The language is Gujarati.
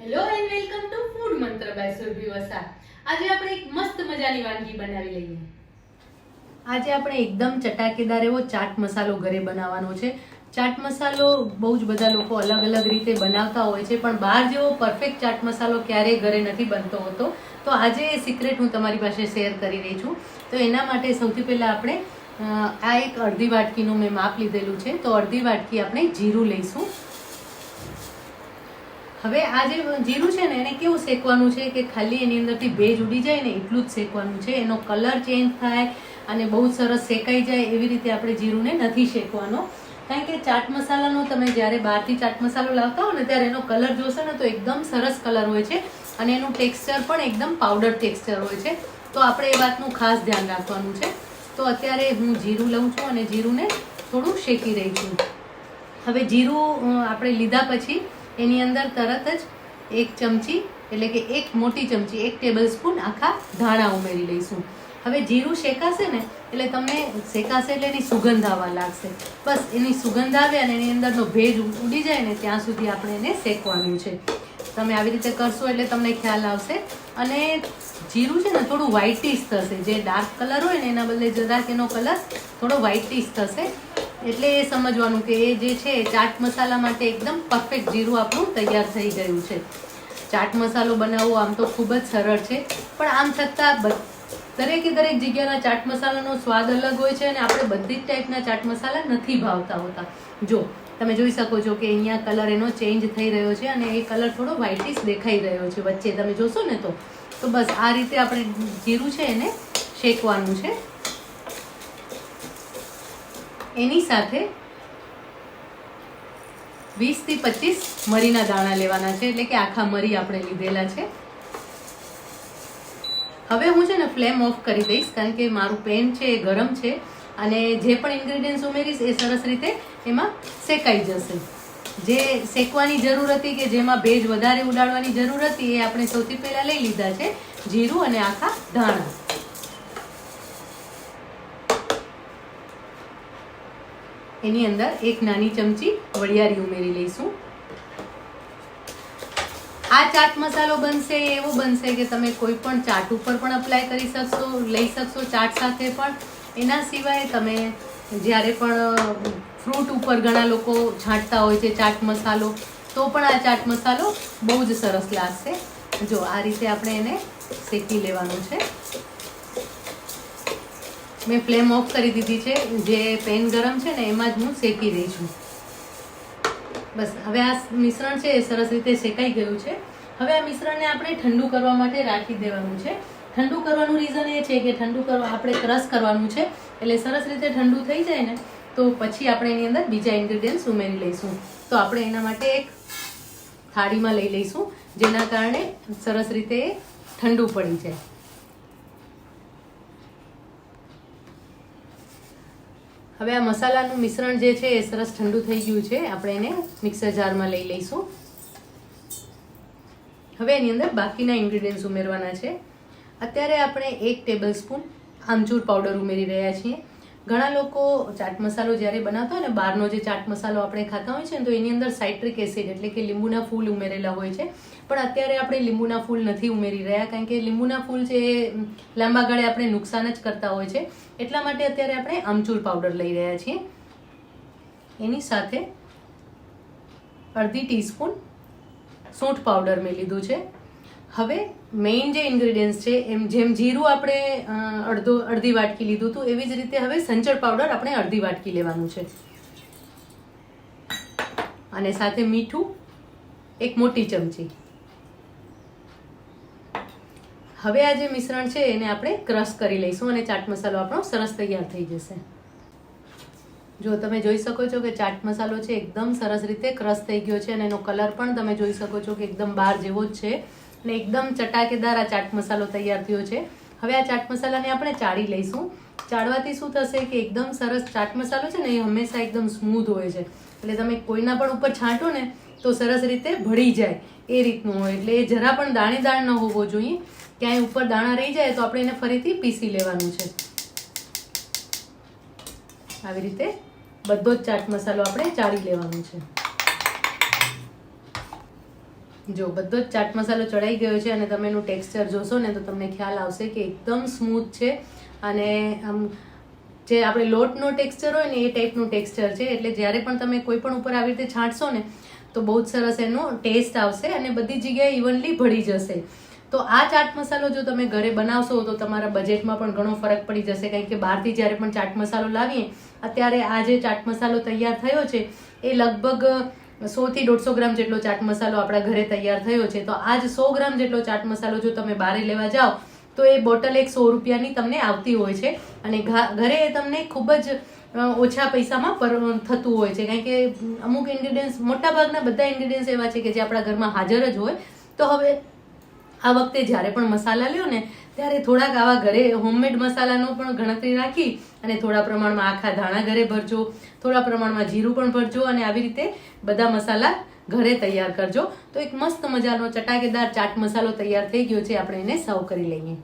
Hello and welcome to food Mantra by Surabhi Vasa આજે આપણે એક મસ્ત મજાની વાનગી બનાવી લઈએ. આજે આપણે એકદમ ચટાકેદાર એવો ચાટ મસાલો ઘરે બનાવવાનો છે. ચાટ મસાલો બહુ જ બધા લોકો અલગ અલગ રીતે બનાવતા હોય છે, પણ બહાર જેવો પરફેક્ટ ચાટ મસાલો ક્યારેય ઘરે નથી બનતો હોતો. તો આજે એ સિક્રેટ હું તમારી પાસે શેર કરી રહી છું. તો એના માટે સૌથી પહેલાં આપણે આ એક અડધી વાટકીનું મેં માપ લીધેલું છે. તો અડધી વાટકી આપણે જીરું લઈશું. હવે આ જે જીરું છે ને, એને કેવું શેકવાનું છે કે ખાલી એની અંદરથી ભેજ ઉડી જાય ને, એટલું જ શેકવાનું છે. એનો કલર ચેન્જ થાય અને બહુ સરસ શેકાઈ જાય એવી રીતે આપણે જીરુંને નથી શેકવાનો. કારણ કે ચાટ મસાલાનો તમે જ્યારે બહારથી ચાટ મસાલો લાવતા હો ને, ત્યારે એનો કલર જોશો ને, તો એકદમ સરસ કલર હોય છે અને એનું ટેક્સચર પણ એકદમ પાવડર ટેક્સચર હોય છે. તો આપણે એ વાતનું ખાસ ધ્યાન રાખવાનું છે. તો અત્યારે હું જીરું લઉં છું અને જીરુંને થોડું શેકી રહી છું. હવે જીરું આપણે લીધા પછી એની અંદર તરત જ એક ચમચી, એટલે કે એક મોટી ચમચી, એક ટેબલ સ્પૂન આખા ધાણા ઉમેરી લઈશું. હવે જીરું શેકાશે ને, એટલે તમને શેકાશે એટલે એની સુગંધ આવવા લાગશે. બસ, એની સુગંધ આવે અને એની અંદરનો ભેજ ઉડી જાય ને, ત્યાં સુધી આપણે એને શેકવાનું છે. તમે આવી રીતે કરશો એટલે તમને ખ્યાલ આવશે. અને જીરું છે ને, થોડું વ્હાઇટિશ થશે. જે ડાર્ક કલર હોય ને, એના બદલે જરાક એનો કલર થોડો વ્હાઇટિશ થશે. એટલે એ સમજવાનું કે એ જે છે ચાટ મસાલા માટે એકદમ પરફેક્ટ જીરું આપણું તૈયાર થઈ ગયું છે. ચાટ મસાલો બનાવવો આમ તો ખૂબ જ સરળ છે, પણ આમ છતાં દરેકે દરેક જગ્યાના ચાટ મસાલાનો સ્વાદ અલગ હોય છે અને આપણે બધી જ ટાઈપના ચાટ મસાલા નથી ભાવતા હોતા. જો, તમે જોઈ શકો છો કે અહીંયા કલર એનો ચેન્જ થઈ રહ્યો છે અને એ કલર થોડો વ્હાઇટિશ દેખાઈ રહ્યો છે વચ્ચે. તમે જોશો ને તો તો બસ આ રીતે આપણે જીરું છે એને શેકવાનું છે. એની સાથે વીસથી પચીસ મરીના દાણા લેવાના છે, એટલે કે આખા મરી આપણે લીધેલા છે. હવે હું છે ને ફ્લેમ ઓફ કરી દઈશ, કારણ કે મારું પેન છે એ ગરમ છે, અને જે પણ ઇન્ગ્રીડિયન્ટ્સ ઉમેરીશ એ સરસ રીતે એમાં શેકાઈ જશે. જે શેકવાની જરૂર હતી કે જેમાં ભેજ વધારે ઉડાડવાની જરૂર હતી એ આપણે સૌથી પહેલાં લઈ લીધા છે, જીરું અને આખા ધાણા. એની અંદર એક નાની ચમચી વરિયાળી ઉમેરી લઈશું. આ ચાટ મસાલો બનશે, એવો બનશે કે તમે કોઈ પણ ચાટ ઉપર પણ અપ્લાય કરી શકશો, લઈ શકશો ચાટ સાથે પણ. એના સિવાય તમે જ્યારે પણ ફ્રૂટ ઉપર ઘણા લોકો છાંટતા હોય છે ચાટ મસાલો, તો પણ આ ચાટ મસાલો બહુ જ સરસ લાગશે. જો આ રીતે આપણે એને શેકી લેવાનું છે. મેં ફ્લેમ ઓફ કરી દીધી છે, જે પેન ગરમ છે ને, એમાં જ હું શેકી રહી છું. બસ, હવે આ મિશ્રણ છે એ સરસ રીતે શેકાઈ ગયું છે. હવે આ મિશ્રણને આપણે ઠંડુ કરવા માટે રાખી દેવાનું છે. ઠંડુ કરવાનું રીઝન એ છે કે ઠંડુ કરવા, આપણે ક્રશ કરવાનું છે. એટલે સરસ રીતે ઠંડુ થઈ જાય ને, તો પછી આપણે એની અંદર બીજા ઇન્ગ્રીડિયન્ટ્સ ઉમેરી લઈશું. તો આપણે એના માટે એક થાળીમાં લઈ લઈશું, જેના કારણે સરસ રીતે ઠંડુ પડી જાય. હવે આ મસાલાનું મિશ્રણ જે છે એ સરસ ઠંડુ થઈ ગયું છે. આપણે એને મિક્સર જારમાં લઈ લઈશું. હવે એની અંદર બાકીના ઇન્ગ્રીડિયન્ટ્સ ઉમેરવાના છે. અત્યારે આપણે એક ટેબલ સ્પૂન આમચૂર પાવડર ઉમેરી રહ્યા છીએ. ઘણા લોકો ચાટ મસાલો જ્યારે બનાવતા હોય ને, બહારનો જે ચાટ મસાલો આપણે ખાતા હોય છે ને, તો એની અંદર સાઇટ્રિક એસિડ એટલે કે લીંબુના ફૂલ ઉમેરેલા હોય છે. પણ અત્યારે આપણે લીંબુના ફૂલ નથી ઉમેરી રહ્યા, કારણ કે લીંબુના ફૂલ છે એ લાંબા ગાળે આપણે નુકસાન જ કરતા હોય છે. એટલા માટે અત્યારે આપણે આમચૂર પાવડર લઈ રહ્યા છીએ. એની સાથે અડધી ટીસ્પૂન સૂંઠ પાવડર મેં લીધું છે. હવે મેઇન જે ઇન્ગ્રેડિયન્ટ્સ છે, એમ જેમ જીરું આપણે અડધો, અડધી વાટકી લીધું હતું, એવી જ રીતે હવે સંચળ પાવડર આપણે અડધી વાટકી લેવાનું છે. અને સાથે મીઠું એક મોટી ચમચી. હવે આ જે મિશ્રણ છે, એને આપણે ક્રશ કરી લઈશું અને ચાટ મસાલો આપણો સરસ તૈયાર થઈ જશે. જો તમે જોઈ શકો છો કે ચાટ મસાલો છે, એકદમ સરસ રીતે ક્રશ થઈ ગયો છે અને એનો કલર પણ તમે જોઈ શકો છો કે એકદમ બહાર જેવો જ છે. અને એકદમ ચટાકેદાર આ ચાટ મસાલો તૈયાર થયો છે. હવે આ ચાટ મસાલાને આપણે ચાળી લઈશું. ચાળવાથી શું થશે કે એકદમ સરસ ચાટ મસાલો છે ને એ હંમેશા એકદમ સ્મૂથ હોય છે. એટલે તમે કોઈના પણ ઉપર છાંટો ને તો સરસ રીતે ભળી જાય એ રીતનું હોય. એટલે એ જરા પણ દાણેદાર ન હોવો જોઈએ. ક્યાંય ઉપર દાણા રહી જાય તો આપણે એને ફરીથી પીસી લેવાનું છે. આવી રીતે બધો જ ચાટ મસાલો આપણે ચાળી લેવાનો છે. જો બધો જ ચાટ મસાલો ચડાઈ ગયો છે અને તમે એનું ટેક્સચર જોશો ને તો તમને ખ્યાલ આવશે કે એકદમ સ્મૂથ છે. અને, આમ, જે આપણે લોટનો ટેક્સચર હોય ને એ ટાઈપનું ટેક્સચર છે. એટલે જ્યારે પણ તમે કોઈ પણ ઉપર આવી રીતે છાંટશો ને, તો બહુ જ સરસ એનો ટેસ્ટ આવશે અને બધી જગ્યાએ ઇવનલી ભળી જશે. તો આ ચાટ મસાલો જો તમે ઘરે બનાવશો તો તમારા બજેટમાં પણ ઘણો ફરક પડી જશે. કારણ કે બહારથી જ્યારે પણ ચાટ મસાલો લાવીએ, અત્યારે આ જે ચાટ મસાલો તૈયાર થયો છે, એ લગભગ સો થી દોઢસો ગ્રામ જેટલો ચાટ મસાલો આપણા ઘરે તૈયાર થયો છે, તો આ જ સો ગ્રામ જેટલો ચાટ મસાલો જો તમે બહારે લેવા જાઓ, તો એ બોટલ એક સો રૂપિયાની તમને આવતી હોય છે. અને ઘરે એ તમને ખૂબ જ ઓછા પૈસામાં થતું હોય છે. કારણ કે અમુક ઇન્ગ્રીડિયન્ટ્સ મોટાભાગના બધા ઇન્ગ્રીડિયન્ટ્સ એવા છે કે જે આપણા ઘરમાં હાજર જ હોય. તો હવે આ વખતે જ્યારે પણ મસાલા લ્યો ને ત્યારે થોડાક આવા ઘરે હોમમેડ મસાલાનો પણ ગણતરી રાખી અને થોડા પ્રમાણમાં આખા ધાણા ઘરે ભરજો, થોડા પ્રમાણમાં જીરું પણ ભરજો અને આવી રીતે બધા મસાલા ઘરે તૈયાર કરજો. તો એક મસ્ત મજાનો ચટાકેદાર ચાટ મસાલો તૈયાર થઈ ગયો છે. આપણે એને સર્વ કરી લઈએ.